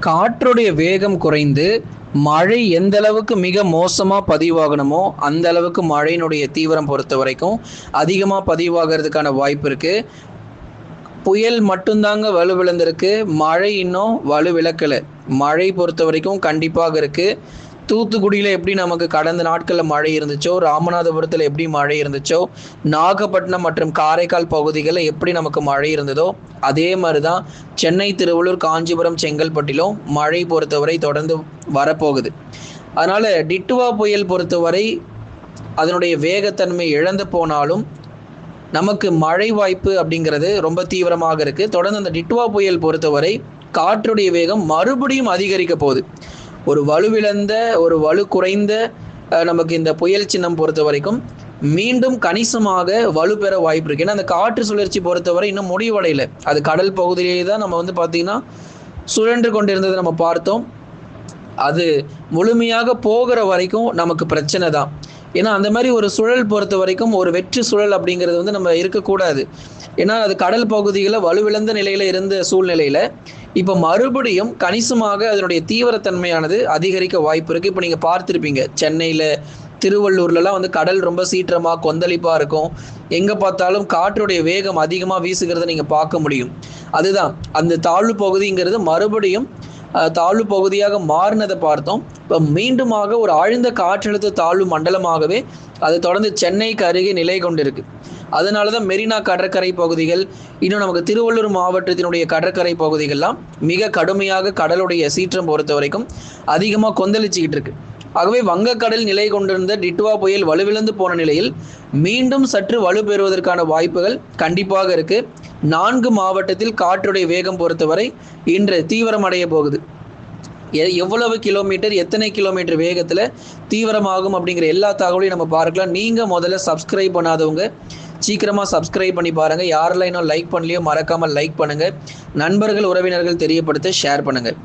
காற்றுடைய வேகம் குறைந்து மழை எந்த அளவுக்கு மிக மோசமாக பதிவாகணுமோ அந்த அளவுக்கு மழையினுடைய தீவிரம் பொறுத்த வரைக்கும் அதிகமாக பதிவாகிறதுக்கான வாய்ப்பு இருக்குது புயல் மட்டும்தாங்க வலுவிழந்திருக்கு மழை இன்னும் வலுவிழக்கலை மழை பொறுத்த வரைக்கும் கண்டிப்பாக இருக்குது தூத்துக்குடியில் எப்படி நமக்கு கடந்த நாட்களில் மழை இருந்துச்சோ ராமநாதபுரத்தில் எப்படி மழை இருந்துச்சோ நாகப்பட்டினம் மற்றும் காரைக்கால் பகுதிகளில் எப்படி நமக்கு மழை இருந்ததோ அதே மாதிரி தான் சென்னை திருவள்ளூர் காஞ்சிபுரம் செங்கல்பட்டிலும் மழை பொறுத்தவரை தொடர்ந்து வரப்போகுது. அதனால் டிட்டுவா புயல் பொறுத்தவரை அதனுடைய வேகத்தன்மை இழந்து போனாலும் நமக்கு மழை வாய்ப்பு அப்படிங்கிறது ரொம்ப தீவிரமாக இருக்குது தொடர்ந்து அந்த டிட்டுவா புயல் பொறுத்தவரை காற்றுடைய வேகம் மறுபடியும் அதிகரிக்க போகுது. ஒரு வலுவிழந்த ஒரு வலு குறைந்த நமக்கு இந்த புயல் சின்னம் பொறுத்த வரைக்கும் மீண்டும் கணிசமாக வலுப்பெற வாய்ப்பு இருக்கு. ஏன்னா அந்த காற்று சுழற்சி பொறுத்தவரை இன்னும் முடிவடையல. அது கடல் பகுதியிலேயே தான் நம்ம வந்து பார்த்தீங்கன்னா சுழன்று கொண்டிருந்ததை நம்ம பார்த்தோம். அது முழுமையாக போகிற வரைக்கும் நமக்கு பிரச்சனை தான். ஏன்னா அந்த மாதிரி ஒரு சுழல் பொறுத்த வரைக்கும் ஒரு வெற்று சுழல் அப்படிங்கிறது வந்து நம்ம இருக்கக்கூடாது. ஏன்னா அது கடல் பகுதிகளில் வலுவிழந்த நிலையில இருந்த சூழ்நிலையில இப்போ மறுபடியும் கணிசமாக அதனுடைய தீவிரத்தன்மையானது அதிகரிக்க வாய்ப்பு இருக்கு. இப்போ நீங்க பார்த்துருப்பீங்க சென்னையில திருவள்ளூர்லலாம் வந்து கடல் ரொம்ப சீற்றமா கொந்தளிப்பா இருக்கும். எங்க பார்த்தாலும் காற்றுடைய வேகம் அதிகமா வீசுகிறத நீங்க பார்க்க முடியும். அதுதான் அந்த தாழ்வு பகுதிங்கிறது மறுபடியும் தாழ்வு பகுதியாக மாறினதை பார்த்தோம். இப்போ மீண்டுமாக ஒரு ஆழ்ந்த காற்றழுத்த தாழ்வு மண்டலமாகவே அது தொடர்ந்து சென்னைக்கு அருகே நிலை கொண்டிருக்கு. அதனால தான் மெரினா கடற்கரை பகுதிகள் இன்னும் நமக்கு திருவள்ளூர் மாவட்டத்தினுடைய கடற்கரை பகுதிகள்லாம் மிக கடுமையாக கடலுடைய சீற்றம் பொறுத்த வரைக்கும் அதிகமாக கொந்தளிச்சுக்கிட்டு இருக்கு. ஆகவே வங்கக்கடல் நிலை கொண்டிருந்த டிட்வா புயல் வலுவிழந்து போன நிலையில் மீண்டும் சற்று வலுப்பெறுவதற்கான வாய்ப்புகள் கண்டிப்பாக இருக்கு. நான்கு மாவட்டத்தில் காற்றுடைய வேகம் பொறுத்தவரை இன்று தீவிரமடைய போகுது. எவ்வளவு கிலோமீட்டர் எத்தனை கிலோமீட்டர் வேகத்தில் தீவிரமாகும் அப்படிங்கிற எல்லா தகவலையும் நம்ம பார்க்கலாம். நீங்கள் முதல்ல சப்ஸ்கிரைப் பண்ணாதவங்க சீக்கிரமாக சப்ஸ்கிரைப் பண்ணி பாருங்கள் யாரெல்லாம் இன்னும் லைக் பண்ணலையோ மறக்காமல் லைக் பண்ணுங்கள் நண்பர்கள் உறவினர்கள் தெரியப்படுத்த ஷேர் பண்ணுங்கள்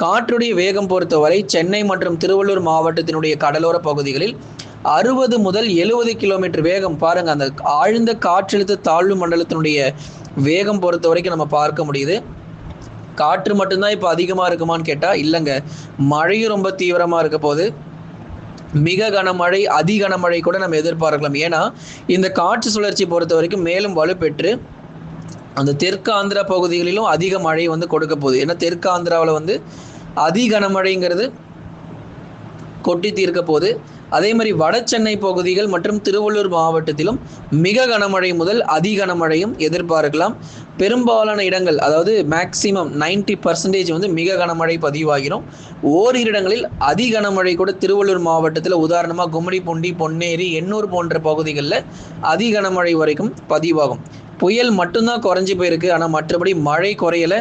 காற்றுடைய வேகம் பொறுத்தவரை சென்னை மற்றும் திருவள்ளூர் மாவட்டத்தினுடைய கடலோர பகுதிகளில் அறுபது முதல் எழுபது கிலோமீட்டர் வேகம். பாருங்க அந்த ஆழ்ந்த காற்றழுத்த தாழ்வு மண்டலத்தினுடைய வேகம் பொறுத்த வரைக்கும் நம்ம பார்க்க முடியுது. காற்று மட்டும்தான் இப்போ அதிகமாக இருக்குமான்னு கேட்டால் இல்லைங்க. மழையும் ரொம்ப தீவிரமாக இருக்க போது மிக கனமழை அதி கனமழை கூட நம்ம எதிர்பார்க்கலாம். ஏன்னா இந்த காற்று சுழற்சி பொறுத்த வரைக்கும் மேலும் வலுப்பெற்று அந்த தெற்கு ஆந்திரா பகுதிகளிலும் அதிக மழை வந்து கொடுக்க போகுது. ஏன்னா தெற்கு ஆந்திராவில் வந்து அதி கனமழைங்கிறது கொட்டி தீர்க்க போகுது. அதே மாதிரி வட சென்னை பகுதிகள் மற்றும் திருவள்ளூர் மாவட்டத்திலும் மிக கனமழை முதல் அதி கனமழையும் எதிர்பார்க்கலாம். பெரும்பாலான இடங்கள் அதாவது மேக்சிமம் 90% பர்சன்டேஜ் வந்து மிக கனமழை பதிவாகிடும் ஓரிரு இடங்களில் அதி கனமழை கூட திருவள்ளூர் மாவட்டத்தில் உதாரணமாக கும்மிடிப்பூண்டி பொன்னேரி எண்ணூர் போன்ற பகுதிகளில் அதி கனமழை வரைக்கும் பதிவாகும். புயல் மட்டும்தான் குறைஞ்சி போயிருக்கு. ஆனால் மற்றபடி மழை குறையல.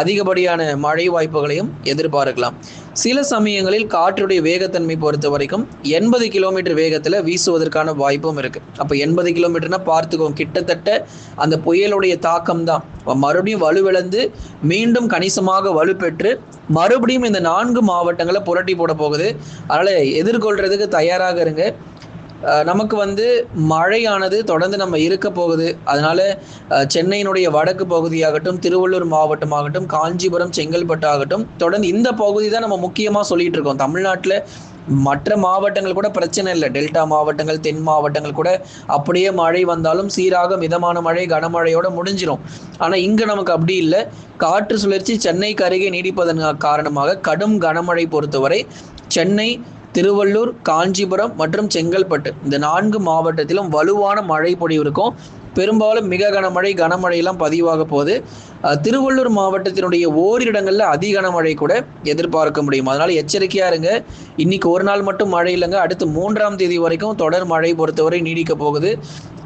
அதிகப்படியான மழை வாய்ப்புகளையும் எதிர்பார்க்கலாம். சில சமயங்களில் காற்றுடைய வேகத்தன்மை பொறுத்த வரைக்கும் எண்பது கிலோமீட்டர் வேகத்தில் வீசுவதற்கான வாய்ப்பும் இருக்கு. அப்போ எண்பது கிலோமீட்டர்னா பார்த்துக்கோங்க கிட்டத்தட்ட அந்த புயலுடைய தாக்கம் தான். மறுபடியும் வலுவிழந்து மீண்டும் கணிசமாக வலுப்பெற்று மறுபடியும் இந்த நான்கு மாவட்டங்களை புரட்டி போட போகுது. அதனால எதிர்கொள்றதுக்கு தயாராக இருங்க. நமக்கு வந்து மழையானது தொடர்ந்து நம்ம இருக்க போகுது. அதனால சென்னையினுடைய வடக்கு பகுதியாகட்டும் திருவள்ளூர் மாவட்டமாகட்டும் காஞ்சிபுரம் செங்கல்பட்டு ஆகட்டும் தொடர்ந்து இந்த பகுதி தான் நம்ம முக்கியமாக சொல்லிட்டு இருக்கோம். தமிழ்நாட்டில் மற்ற மாவட்டங்கள் கூட பிரச்சனை இல்லை. டெல்டா மாவட்டங்கள் தென் மாவட்டங்கள் கூட அப்படியே மழை வந்தாலும் சீராக மிதமான மழை கனமழையோட முடிஞ்சிடும் ஆனால் இங்கே நமக்கு அப்படி இல்லை. காற்று சுழற்சி சென்னைக்கு அருகே நீடிப்பதன் காரணமாக கடும் கனமழை பொறுத்தவரை சென்னை திருவள்ளூர் காஞ்சிபுரம் மற்றும் செங்கல்பட்டு. இந்த நான்கு மாவட்டத்திலும் வலுவான மழை பொழிவு இருக்கும். பெரும்பாலும் மிக கனமழை கனமழையெல்லாம் பதிவாக போகுது. திருவள்ளூர் மாவட்டத்தினுடைய ஓரிரு இடங்கள்ல அதி கனமழை கூட எதிர்பார்க்க முடியும். அதனால் எச்சரிக்கையாக இருங்க. இன்னைக்கு ஒரு நாள் மட்டும் மழை இல்லைங்க. அடுத்து மூன்றாம் தேதி வரைக்கும் தொடர் மழை பொறுத்தவரை நீடிக்க போகுது.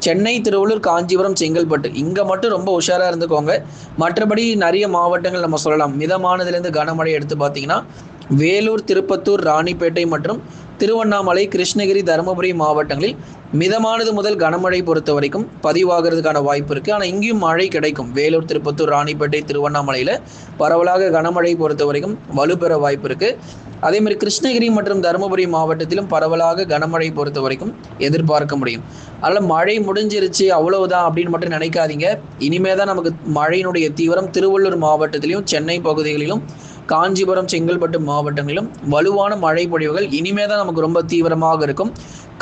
சென்னை திருவள்ளூர் காஞ்சிபுரம் செங்கல்பட்டு. இங்கே மட்டும் ரொம்ப உஷாராக இருந்துக்கோங்க. மற்றபடி நிறைய மாவட்டங்கள் நம்ம சொல்லலாம். மிதமானதுலேருந்து கனமழை எடுத்து பார்த்தீங்கன்னா வேலூர் திருப்பத்தூர் ராணிப்பேட்டை மற்றும் திருவண்ணாமலை கிருஷ்ணகிரி தருமபுரி மாவட்டங்களில் மிதமானது முதல் கனமழை பொறுத்த வரைக்கும் பதிவாகிறதுக்கான வாய்ப்பு இருக்குது ஆனால் இங்கேயும் மழை கிடைக்கும். வேலூர் திருப்பத்தூர் ராணிப்பேட்டை திருவண்ணாமலையில் பரவலாக கனமழை பொறுத்த வரைக்கும் வலுப்பெற வாய்ப்பு இருக்குது அதேமாதிரி கிருஷ்ணகிரி மற்றும் தருமபுரி மாவட்டத்திலும் பரவலாக கனமழை பொறுத்த வரைக்கும் எதிர்பார்க்க முடியும். அதில் மழை முடிஞ்சிருச்சு அவ்வளவுதான் அப்படின்னு மட்டும் நினைக்காதீங்க. இனிமே தான் நமக்கு மழையினுடைய தீவிரம் திருவள்ளூர் மாவட்டத்திலையும் சென்னை பகுதிகளிலும் காஞ்சிபுரம் செங்கல்பட்டு மாவட்டங்களிலும் வலுவான மழை பொழிவுகள் இனிமே தான் நமக்கு ரொம்ப தீவிரமாக இருக்கும்.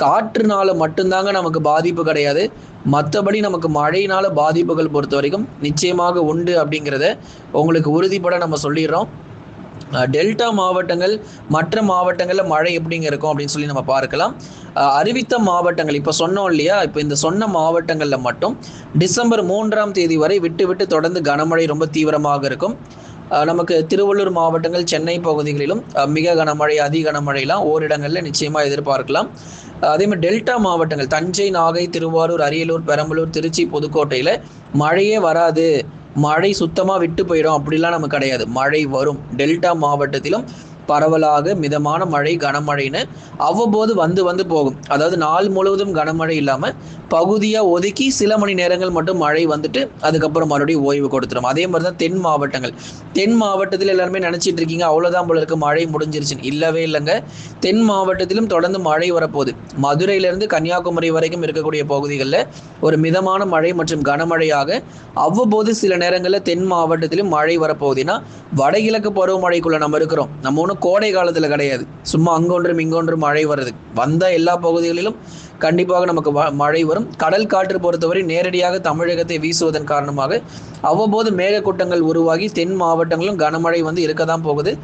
காற்றுனால மட்டும்தாங்க நமக்கு பாதிப்பு கிடையாது. மற்றபடி நமக்கு மழையினால பாதிப்புகள் பொறுத்த வரைக்கும் நிச்சயமாக உண்டு அப்படிங்கிறத உங்களுக்கு உறுதிப்பட நம்ம சொல்லிடுறோம். டெல்டா மாவட்டங்கள் மற்ற மாவட்டங்களில் மழை எப்படிங்க இருக்கும் அப்படின்னு சொல்லி நம்ம பார்க்கலாம். அறிவித்த மாவட்டங்கள் இப்போ சொன்னோம் இல்லையா? இப்போ இந்த சொன்ன மாவட்டங்களில் மட்டும் டிசம்பர் மூன்றாம் தேதி வரை விட்டு விட்டு தொடர்ந்து கனமழை ரொம்ப தீவிரமாக இருக்கும். நமக்கு திருவள்ளூர் மாவட்டங்கள் சென்னை பகுதிகளிலும் மிக கனமழை அதி கனமழைலாம் ஓரிடங்களில் நிச்சயமாக எதிர்பார்க்கலாம். அதே மாதிரி டெல்டா மாவட்டங்கள் தஞ்சை நாகை திருவாரூர் அரியலூர் பெரம்பலூர் திருச்சி புதுக்கோட்டையில் மழையே வராது. மழை சுத்தமாக விட்டு போயிடும் அப்படிலாம் நமக்கு கிடையாது. மழை வரும். டெல்டா மாவட்டத்திலும் பரவலாக மிதமான மழை கனமழைன்னு அவ்வப்போது வந்து வந்து போகும். அதாவது நாள் முழுவதும் கனமழை இல்லாமல் பகுதியாக ஒதுக்கி சில மணி நேரங்கள் மட்டும் மழை வந்துட்டு அதுக்கப்புறம் மறுபடியும் ஓய்வு கொடுத்துரும். அதே மாதிரி தான் தென் மாவட்டங்கள். தென் மாவட்டத்தில் எல்லாருமே நினச்சிட்டு இருக்கீங்க அவ்வளோதான் போல இருக்கு மழை முடிஞ்சிருச்சுன்னு. இல்லவே இல்லைங்க. தென் மாவட்டத்திலும் தொடர்ந்து மழை வரப்போகுது. மதுரையிலிருந்து கன்னியாகுமரி வரைக்கும் இருக்கக்கூடிய பகுதிகளில் ஒரு மிதமான மழை மற்றும் கனமழையாக அவ்வப்போது சில நேரங்களில் தென் மாவட்டத்திலும் மழை வரப்போகுதுன்னா வடகிழக்கு பருவமழைக்குள்ள நம்ம இருக்கிறோம். நம்ம ஒன்றும் கோடை காலத்தில் கிடையாது. சும்மா அங்கொன்றும் இங்கொன்றும் மழை வருது வந்த எல்லா பகுதிகளிலும் கண்டிப்பாக நமக்கு வ- மழை வரும். கடல் காற்று பொறுத்தவரை நேரடியாக தமிழகத்தை வீசுவதன் காரணமாக அவ்வப்போது மேகக்கூட்டங்கள் உருவாகி தென் மாவட்டங்களிலும் கனமழை வந்து இருக்க தான் போகுது.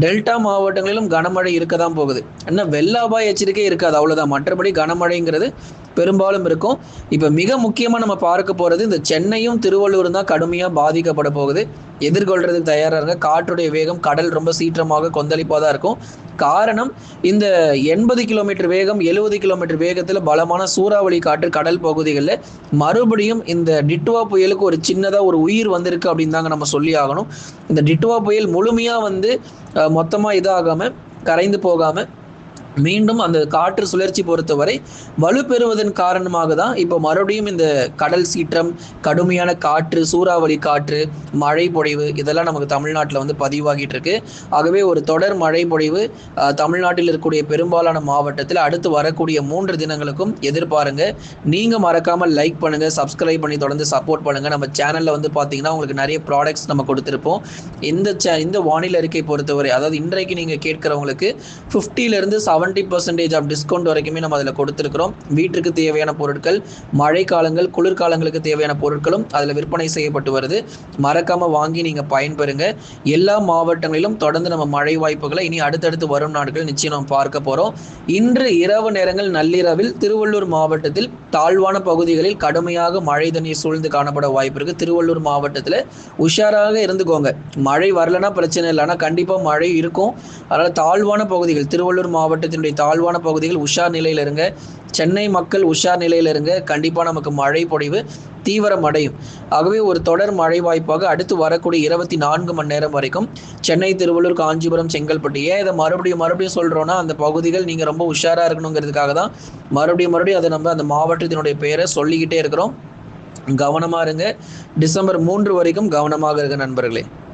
டெல்டா மாவட்டங்களிலும் கனமழை இருக்க தான் போகுது. என்ன வெள்ள அபாய எச்சரிக்கை இருக்காது அவ்வளோதான் மற்றபடி கனமழைங்கிறது பெரும்பாலும் இருக்கும். இப்போ மிக முக்கியமாக நம்ம பார்க்க போகிறது இந்த சென்னையும் திருவள்ளூரும் தான் கடுமையாக பாதிக்கப்பட போகுது. எதிர்கொள்றதுக்கு தயாராக இருங்க. காற்றுடைய வேகம் கடல் ரொம்ப சீற்றமாக கொந்தளிப்பாக தான் இருக்கும். காரணம் இந்த எண்பது கிலோமீட்டர் வேகம் எழுபது கிலோமீட்டர் வேகத்தில் பலமான சூறாவளி காற்று கடல் பகுதிகளில் மறுபடியும் இந்த டிட்டுவா புயலுக்கு ஒரு சின்னதாக ஒரு உயிர் வந்திருக்கு அப்படின்னு தாங்க நம்ம சொல்லி ஆகணும். இந்த டிட்டுவா புயல் முழுமையாக வந்து மொத்தமாக இதாகாமல் கரைந்து போகாமல் மீண்டும் அந்த காற்று சுழற்சி பொறுத்தவரை வலுப்பெறுவதன் காரணமாக தான் இப்போ மறுபடியும் இந்த கடல் சீற்றம் கடுமையான காற்று சூறாவளி காற்று மழை பொழிவு இதெல்லாம் நமக்கு தமிழ்நாட்டில் வந்து பதிவாகிட்டு இருக்கு. ஆகவே ஒரு தொடர் மழை பொழிவு தமிழ்நாட்டில் இருக்கக்கூடிய பெரும்பாலான மாவட்டத்தில் அடுத்து வரக்கூடிய மூன்று தினங்களுக்கும் எதிர்பாருங்க. நீங்க மறக்காம லைக் பண்ணுங்க சப்ஸ்கிரைப் பண்ணி தொடர்ந்து சப்போர்ட் பண்ணுங்க. நம்ம சேனல்ல வந்து பாத்தீங்கன்னா உங்களுக்கு நிறைய ப்ராடக்ட்ஸ் நம்ம கொடுத்துருப்போம். இந்த இந்த வானிலை அறிக்கை பொறுத்தவரை அதாவது இன்றைக்கு நீங்க கேட்கிறவங்களுக்கு ஃபிஃப்டில இருந்து seven seventy percentage of discount வரைக்குமே நம்ம அதில் கொடுத்துருக்குறோம். வீட்டுக்கு தேவையான பொருட்கள் மழை காலங்கள் குளிர்காலங்களுக்கு தேவையான பொருட்களும் அதில் விற்பனை செய்யப்பட்டு வருது. மறக்காமல் வாங்கி நீங்கள் பயன்பெறுங்க. எல்லா மாவட்டங்களிலும் தொடர்ந்து நம்ம மழை வாய்ப்புகளை இனி அடுத்தடுத்து வரும் நாட்கள் நிச்சயம் நம்ம பார்க்க போகிறோம் இன்று இரவு நேரங்கள் நள்ளிரவில் திருவள்ளூர் மாவட்டத்தில் தாழ்வான பகுதிகளில் கடுமையாக மழை தண்ணீர் சூழ்ந்து காணப்பட வாய்ப்பு இருக்கு. திருவள்ளூர் மாவட்டத்தில் உஷாராக இருந்துக்கோங்க. மழை வரலன்னா பிரச்சனை இல்லை. ஆனால் கண்டிப்பாக மழை இருக்கும். அதனால் தாழ்வான பகுதிகள் திருவள்ளூர் மாவட்டத்தில் மாவட்டத்தினுடைய தாழ்வான பகுதிகள் உஷார் நிலையில் இருங்க. சென்னை மக்கள் உஷார் நிலையில் இருங்க. கண்டிப்பாக நமக்கு மழை பொழிவு தீவிரம் அடையும். ஆகவே ஒரு தொடர் மழை வாய்ப்பாக அடுத்து வரக்கூடிய இருபத்தி நான்கு மணி நேரம் வரைக்கும் சென்னை திருவள்ளூர் காஞ்சிபுரம் செங்கல்பட்டு ஏன் இதை மறுபடியும் மறுபடியும் சொல்கிறோன்னா அந்த பகுதிகள் நீங்கள் ரொம்ப உஷாராக இருக்கணுங்கிறதுக்காக தான் மறுபடியும் மறுபடியும் அதை நம்ம அந்த மாவட்டத்தினுடைய பெயரை சொல்லிக்கிட்டே இருக்கிறோம். கவனமாக இருங்க. டிசம்பர் மூன்று வரைக்கும் கவனமாக இருங்க நண்பர்களே.